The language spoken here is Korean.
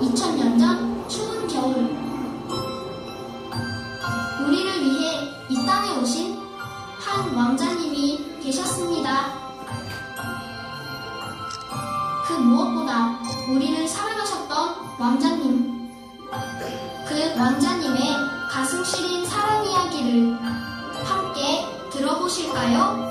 2000년전 추운 겨울 우리를 위해 이 땅에 오신 한 왕자님이 계셨습니다. 그 무엇보다 우리를 사랑하셨던 왕자님 그 왕자님의 가슴 시린 사랑 이야기를 함께 들어보실까요?